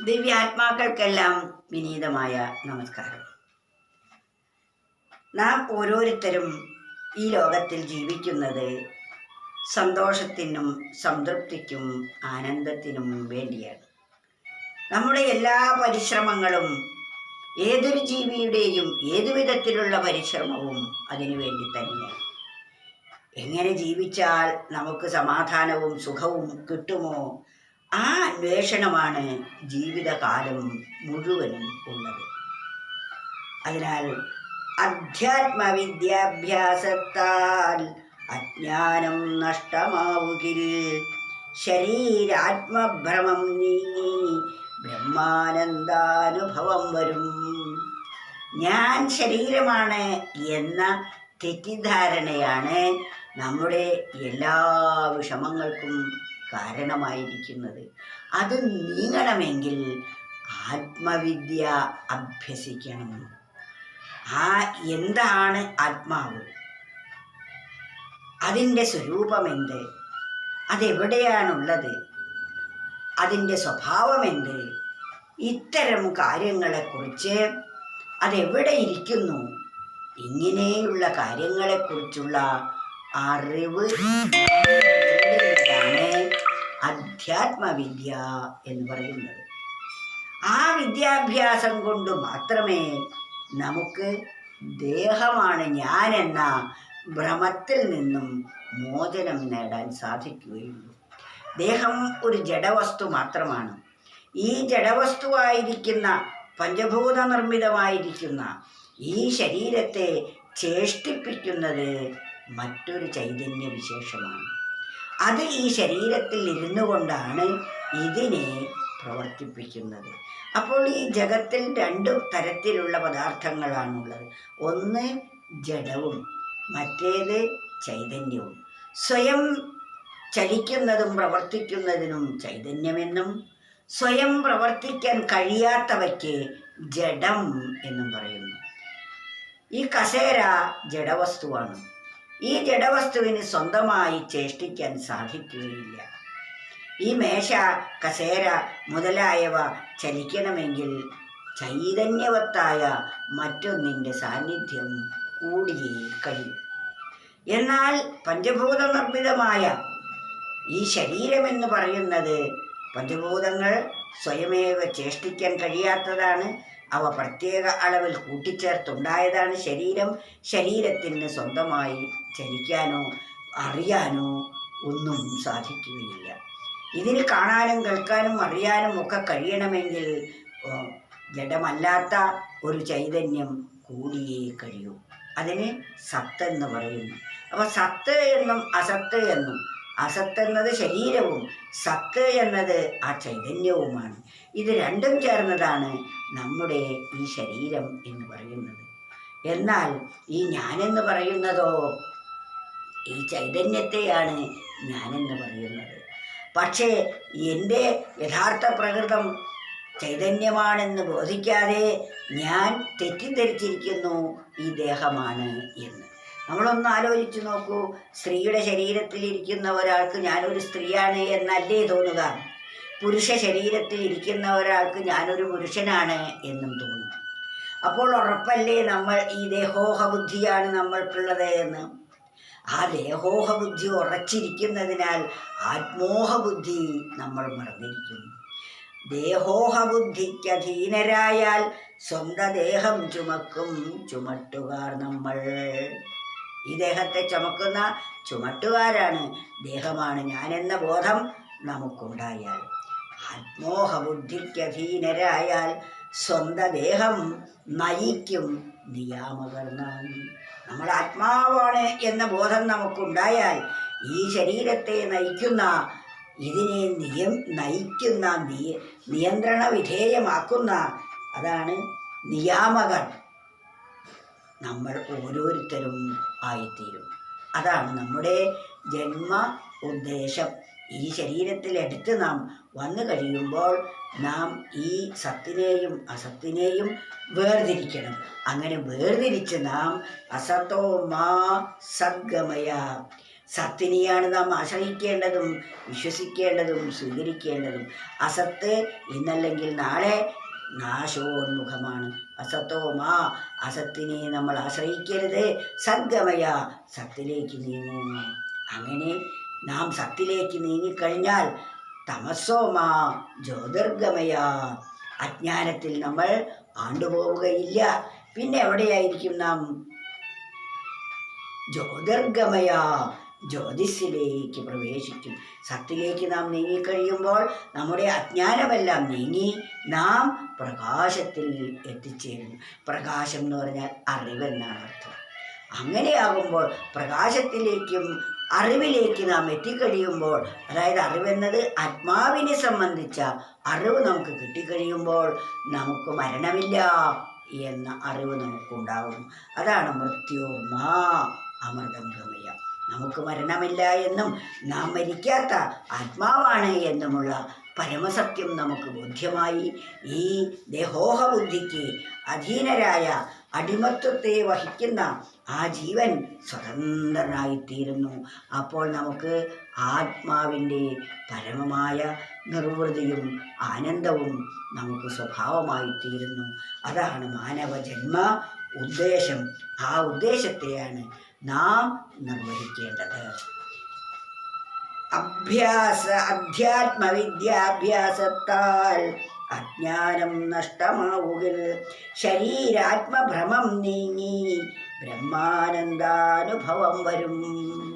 ദിവ്യാത്മാക്കൾക്കെല്ലാം വിനീതമായ നമസ്കാരം. നാം ഓരോരുത്തരും ഈ ലോകത്തിൽ ജീവിക്കുന്നത് സന്തോഷത്തിനും സംതൃപ്തിക്കും ആനന്ദത്തിനും വേണ്ടിയാണ്. നമ്മുടെ എല്ലാ പരിശ്രമങ്ങളും ഏതൊരു ജീവിയുടെയും ഏതു വിധത്തിലുള്ള പരിശ്രമവും അതിനു വേണ്ടി തന്നെയാണ്. എങ്ങനെ ജീവിച്ചാൽ നമുക്ക് സമാധാനവും സുഖവും കിട്ടുമോ? ആ അന്വേഷണമാണ് ജീവിതകാലം മുഴുവനും ഉള്ളത്. അതിനാൽ അധ്യാത്മവിദ്യാഭ്യാസത്താൽ അജ്ഞാനം നഷ്ടമാവുകിൽ ശരീരാത്മഭ്രമം നീങ്ങി ബ്രഹ്മാനന്ദാനുഭവം വരും. ഞാൻ ശരീരമാണ് എന്ന തെറ്റിദ്ധാരണയാണ് നമ്മുടെ എല്ലാ വിഷമങ്ങൾക്കും കാരണമായിരിക്കുന്നത്. അത് നീങ്ങണമെങ്കിൽ ആത്മവിദ്യ അഭ്യസിക്കണം. ആ എന്താണ് ആത്മാവ്? അതിന്റെ സ്വരൂപം എന്ത് അതെവിടെയാണുള്ളത്? അതിന്റെ സ്വഭാവം എന്ത് ഇത്തരം കാര്യങ്ങളെക്കുറിച്ച് അതെവിടെ ഇരിക്കുന്നു? ഇങ്ങനെയുള്ള കാര്യങ്ങളെക്കുറിച്ചുള്ള അറിവ് അധ്യാത്മവിദ്യ എന്ന് പറയുന്നത്. ആ വിദ്യാഭ്യാസം കൊണ്ട് മാത്രമേ നമുക്ക് ദേഹമാണ് ഞാൻ എന്ന ഭ്രമത്തിൽ നിന്നും മോചനം നേടാൻ സാധിക്കുകയുള്ളൂ. ദേഹം ഒരു ജഡവസ്തു മാത്രമാണ്. ഈ ജഡവസ്തുവായിരിക്കുന്ന പഞ്ചഭൂത നിർമ്മിതമായിരിക്കുന്ന ഈ ശരീരത്തെ ചേഷ്ടിപ്പിക്കുന്നത് മറ്റൊരു ചൈതന്യ വിശേഷമാണ് അത് ഈ ശരീരത്തിൽ ഇരുന്നു കൊണ്ടാണ് ഇതിനെ പ്രവർത്തിപ്പിക്കുന്നത്. അപ്പോൾ ഈ ജഗത്തിൽ രണ്ടു തരത്തിലുള്ള പദാർത്ഥങ്ങളാണുള്ളത്. ഒന്ന് ജഡവും മറ്റേത് ചൈതന്യവും. സ്വയം ചലിക്കുന്നതും പ്രവർത്തിക്കുന്നതിനും ചൈതന്യമെന്നും സ്വയം പ്രവർത്തിക്കാൻ കഴിയാത്തവയ്ക്ക് ജഡം എന്നും പറയുന്നു. ഈ കസേര ജഡവസ്തുവാണ്. ഈ ജഡവസ്തുവിന് സ്വന്തമായി ചേഷ്ടിക്കാൻ സാധിക്കുകയില്ല. ഈ മേശ കസേര മുതലായവ ചലിക്കണമെങ്കിൽ ചൈതന്യവത്തായ മറ്റൊന്നിന്റെ സാന്നിധ്യം കൂടിയേ കഴിയും. എന്നാൽ പഞ്ചഭൂത നിർമ്മിതമായ ഈ ശരീരമെന്ന് പറയുന്നത് പഞ്ചഭൂതങ്ങൾ സ്വയമേവ ചേഷ്ടിക്കാൻ കഴിയാത്തതാണ്. അവ പ്രത്യേക അളവിൽ കൂട്ടിച്ചേർത്തുണ്ടായതാണ് ശരീരം. ശരീരത്തിന് സ്വന്തമായി ചലിക്കാനോ അറിയാനോ ഒന്നും സാധിക്കുകയില്ല. ഇതിന് കാണാനും കേൾക്കാനും അറിയാനും ഒക്കെ കഴിയണമെങ്കിൽ ജഡമല്ലാത്ത ഒരു ചൈതന്യം കൂടിയേ കഴിയൂ. അതിന് സത്ത് എന്ന് പറയുന്നു. അപ്പോൾ സത്ത് എന്നും അസത്ത് എന്നും അസത്ത് എന്നത് ശരീരവും സത്ത് എന്നത് ആ ചൈതന്യവുമാണ്. ഇത് രണ്ടും ചേർന്നതാണ് നമ്മുടെ ഈ ശരീരം എന്ന് പറയുന്നത്. എന്നാൽ ഈ ഞാനെന്ന് പറയുന്നതോ ഈ ചൈതന്യത്തെയാണ് ഞാനെന്ന് പറയുന്നത്. പക്ഷേ എന്റെ യഥാർത്ഥ പ്രകൃതം ചൈതന്യമാണെന്ന് ബോധിക്കാതെ ഞാൻ തെറ്റിദ്ധരിച്ചിരിക്കുന്നു ഈ ദേഹമാണ് എന്ന്. നമ്മളൊന്ന് ആലോചിച്ചു നോക്കൂ. സ്ത്രീയുടെ ശരീരത്തിൽ ഇരിക്കുന്ന ഒരാൾക്ക് ഞാനൊരു സ്ത്രീയാണ് എന്നല്ലേ തോന്നുക? പുരുഷ ശരീരത്തിൽ ഇരിക്കുന്ന ഒരാൾക്ക് ഞാനൊരു പുരുഷനാണ് എന്നും തോന്നും അപ്പോൾ ഉറപ്പല്ലേ നമ്മൾ ഈ ദേഹോഹ ബുദ്ധിയാണ് നമ്മൾക്കുള്ളത് എന്ന്? ആ ദേഹോഹ ബുദ്ധി ഉറച്ചിരിക്കുന്നതിനാൽ ആത്മോഹ ബുദ്ധി നമ്മൾ മറന്നിരിക്കുന്നു. ദേഹോഹ ബുദ്ധിക്ക് അധീനരായാൽ സ്വന്തം ദേഹം ചുമക്കും ചുമട്ടുകാർ നമ്മൾ. ഈ ദേഹത്തെ ചുമക്കുന്ന ചുമട്ടുകാരാണ്. ദേഹമാണ് ഞാനെന്ന ബോധം നമുക്കുണ്ടായാൽ. ആത്മോഹബുദ്ധിക്കധീനരായാൽ സ്വന്തം ദേഹം നയിക്കും നിയാമകർ നമ്മൾ ആത്മാവാണ് എന്ന ബോധം നമുക്കുണ്ടായാൽ ഈ ശരീരത്തെ നയിക്കുന്ന ഇതിനെ നിയം നയിക്കുന്ന നിയ നിയന്ത്രണ വിധേയമാക്കുന്ന അതാണ് നിയാമകർ നമ്മൾ ഓരോരുത്തരും ആയിത്തീരും. അതാണ് നമ്മുടെ ജന്മ ഉദ്ദേശം. ഈ ശരീരത്തിലെടുത്ത് നാം വന്നു കഴിയുമ്പോൾ നാം ഈ സത്തിനെയും അസത്തിനെയും വേർതിരിക്കണം. അങ്ങനെ വേർതിരിച്ച് നാം അസത്തോ മാ സദ്ഗമയ. സത്തിനെയാണ് നാം ആശ്രയിക്കേണ്ടതും വിശ്വസിക്കേണ്ടതും സ്വീകരിക്കേണ്ടതും. അസത്ത് ഇന്നല്ലെങ്കിൽ നാളെ നാശോന്മുഖമാണ്. അസത്തോ മാ അസത്തിനെ നമ്മൾ ആശ്രയിക്കരുത്. സദ്ഗമയ സത്തിലേക്ക് നീങ്ങുന്നു അങ്ങനെ നാം സത്തിലേക്ക് നീങ്ങിക്കഴിഞ്ഞാൽ തമസോ മാ ജ്യോതിർഗമയ. അജ്ഞാനത്തിൽ നമ്മൾ ആണ്ടുപോവുകയില്ല. പിന്നെ എവിടെയായിരിക്കും നാം? ജ്യോതിർഗമയ. ജ്യോതിസിലേക്ക് പ്രവേശിക്കും. സത്തിലേക്ക് നാം നീങ്ങിക്കഴിയുമ്പോൾ നമ്മുടെ അജ്ഞാനമെല്ലാം നീങ്ങി നാം പ്രകാശത്തിൽ എത്തിച്ചേരുന്നു. പ്രകാശം എന്ന് പറഞ്ഞാൽ അറിവെന്നാണ് അർത്ഥം. അങ്ങനെയാകുമ്പോൾ പ്രകാശത്തിലേക്കും അറിവിലേക്ക് നാം എത്തിക്കഴിയുമ്പോൾ അതായത് അറിവെന്നത് ആത്മാവിനെ സംബന്ധിച്ച അറിവ് നമുക്ക് കിട്ടിക്കഴിയുമ്പോൾ നമുക്ക് മരണമില്ല എന്ന അറിവ് നമുക്കുണ്ടാകും അതാണ് മൃത്യോർമ അമൃതം ഗമയ നമുക്ക് മരണമില്ല എന്നും നാം മരിക്കാത്ത ആത്മാവാണ് എന്നുമുള്ള പരമസത്യം നമുക്ക് ബോധ്യമായി. ഈ ദേഹോഹബുദ്ധിക്ക് അധീനരായ അടിമത്വത്തെ വഹിക്കുന്ന ആ ജീവൻ സ്വതന്ത്രനായിത്തീരുന്നു. അപ്പോൾ നമുക്ക് ആത്മാവിന്റെ പരമമായ നിർവൃതിയും ആനന്ദവും നമുക്ക് സ്വഭാവമായിത്തീരുന്നു. അതാണ് മാനവജന്മ ഉദ്ദേശം. ആ ഉദ്ദേശത്തെയാണ് നാം നിർവഹിക്കേണ്ടത്. അഭ്യാസ അധ്യാത്മവിദ്യാഭ്യാസത്താൽ അജ്ഞാനം നഷ്ടമാവുകിൽ ശരീരാത്മഭ്രമം നീങ്ങി ബ്രഹ്മാനന്ദാനുഭവം വരും.